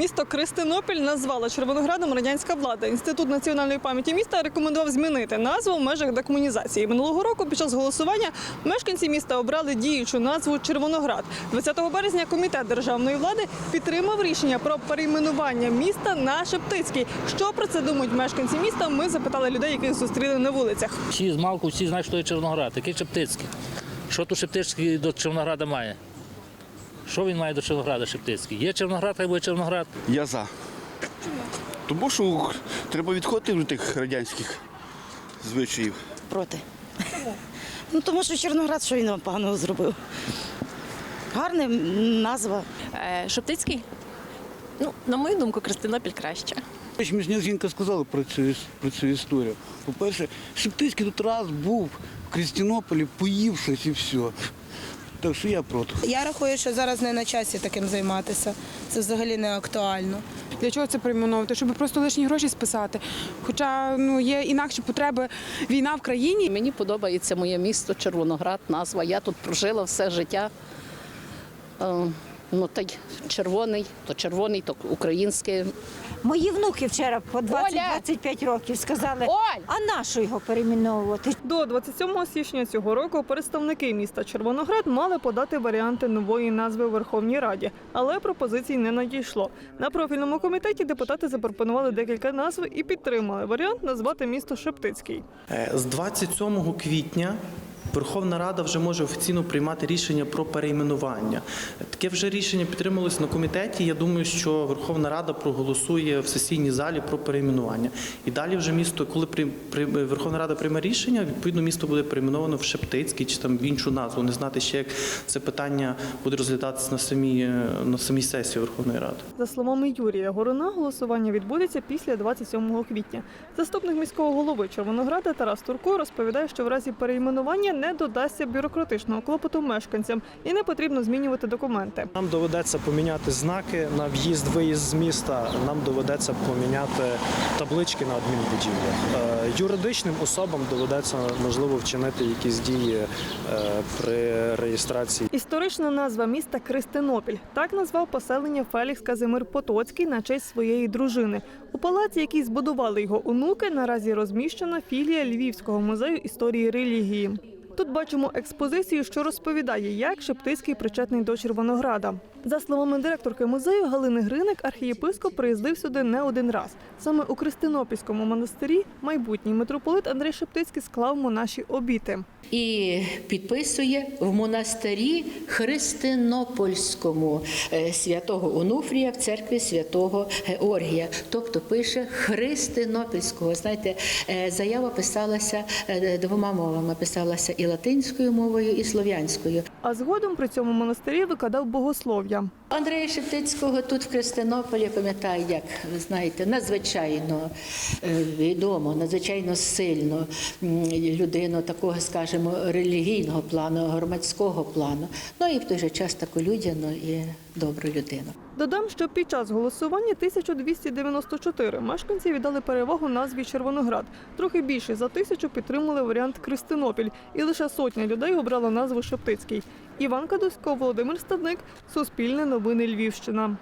Місто Кристинопіль назвала Червоноградом радянська влада. Інститут національної пам'яті міста рекомендував змінити назву в межах декомунізації. Минулого року під час голосування мешканці міста обрали діючу назву Червоноград. 20 березня комітет державної влади підтримав рішення про перейменування міста на Шептицький. Що про це думають мешканці міста? Ми запитали людей, яких зустріли на вулицях. Всі з малку, всі знають, що є Червоноград. Який Шептицький? Що тут Шептицький до Червонограда має? Що він має до Червонограда Шептицький? Є Червоноград, хай буде Червоноград. Я за. Тому що треба відходити від тих радянських звичаїв. проти. Ну тому що Чорноград, що він вам поганого зробив. Гарна назва. Е, Шептицький? Ну, на мою думку, Кристинопіль краще. Мені жінка сказала про цю, про цю історію. По-перше, Шептицький тут раз був в Крістінополі, поїв щось і все. Так що я проти. Я рахую, що зараз не на часі таким займатися. Це взагалі не актуально. Для чого це перейменовувати? Щоб просто лишні гроші списати. Хоча ну є інакші потреби війна в країні. Мені подобається моє місто Червоноград, назва. Я тут прожила все життя. Е, Ну, та й червоний, то червоний, то українське. Мої внуки вчора по 20-25 років сказали, Оль! а нащо його перейменовувати? До 27 січня цього року представники міста Червоноград мали подати варіанти нової назви у Верховній Раді, але пропозицій не надійшло. На профільному комітеті депутати запропонували декілька назв і підтримали варіант назвати місто Шептицький. Е, З 27 квітня Верховна Рада вже може офіційно приймати рішення про перейменування. Таке вже рішення підтрималось на комітеті. Я думаю, що Верховна Рада проголосує в сесійній залі про перейменування. І далі вже місто, коли при, при- Верховна Рада прийме рішення, відповідно місто буде перейменовано в Шептицький чи там в іншу назву. Не знати ще, як це питання буде розглядатися на самій е, на самій сесії Верховної Ради. За словами Юрія Горуна, голосування відбудеться після 27 квітня. Заступник міського голови Червонограда Тарас Турко розповідає, що в разі перейменування не додасться бюрократичного клопоту мешканцям і не потрібно змінювати документи. Нам доведеться поміняти знаки на в'їзд-виїзд з міста. Нам доведеться поміняти таблички на адмінбудівлях. Е, Юридичним особам доведеться можливо вчинити якісь дії е, при реєстрації. Історична назва міста Кристинопіль. Так назвав поселення Фелікс Казимир Потоцький на честь своєї дружини. У палаці, який збудували його онуки, наразі розміщена філія Львівського музею історії релігії. Тут бачимо експозицію, що розповідає, як Шептицький причетний до Червонограда. За словами директорки музею Галини Гриник, архієпископ приїздив сюди не один раз. Саме у Кристинопільському монастирі майбутній митрополит Андрій Шептицький склав монаші обіти. І підписує в монастирі Христинопольському е, святого Онуфрія в церкві святого Георгія. Тобто пише Христинопільського. Знаєте, е, заява писалася е, двома мовами: писалася і латинською мовою, і слов'янською. А згодом при цьому монастирі викладав богослов'я. Андрія Шептицького тут в Христинополі, пам'ятаю, як ви знаєте, надзвичайно е, відомо, надзвичайно сильно людину такого, скажімо, релігійного плану, громадського плану. Ну і в той же час таку людяну і добру людину. Додам, що під час голосування 1294 мешканці віддали перевагу назві Червоноград. Трохи більше за тисячу підтримали варіант Кристинопіль, і лише сотня людей обрала назву Шептицький. Іван Кадусько, Володимир Стадник, Суспільне новини Львівщина.